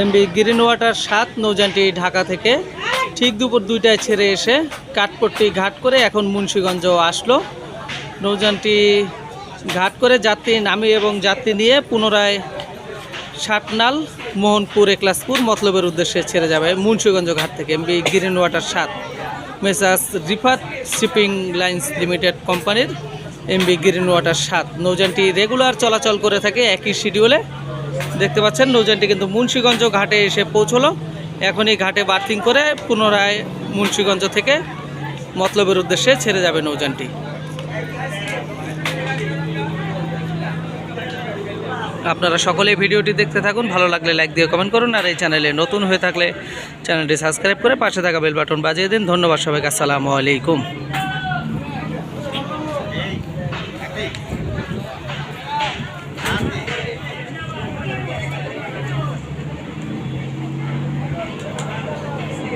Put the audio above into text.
MB green water সাত, নৌযানটি ঢাকা থেকে ঠিক দুপুর দুইটায় ছেড়ে এসে কাঠপট্টি ঘাট করে এখন মুন্সীগঞ্জ আসলো। নৌযানটি ঘাট করে যাত্রী নামি এবং যাত্রী নিয়ে পুনরায় সাতনাল মোহনপুর, একলাসপুর মতলবের উদ্দেশ্যে ছেড়ে যাবে মুন্সীগঞ্জ ঘাট থেকে এমবি গ্রিন ওয়াটার সাত। Messrs Rifat shipping lines limited কোম্পানির এমবি গ্রিন ওয়াটার সাত। নৌযানটি রেগুলার চলাচল করে থাকে একই শিডিউলে দেখতে পাচ্ছেন, নৌযানটি কিন্তু মুন্সীগঞ্জ ঘাটে এসে পৌঁছলো। এখনই ঘাটে বার্থিং করে পুনরায় মুন্সীগঞ্জ থেকে মতলবের উদ্দেশ্যে ছেড়ে যাবে নৌযানটি। আপনারা সকলে ভিডিওটি দেখতে থাকুন, ভালো লাগলে লাইক দিয়ে কমেন্ট করুন, আর এই চ্যানেলে নতুন হয়ে থাকলে চ্যানেলটি সাবস্ক্রাইব করে পাশে থাকা বেল বাটন বাজিয়ে দিন। ধন্যবাদ সবাইকে, আসসালামু আলাইকুম।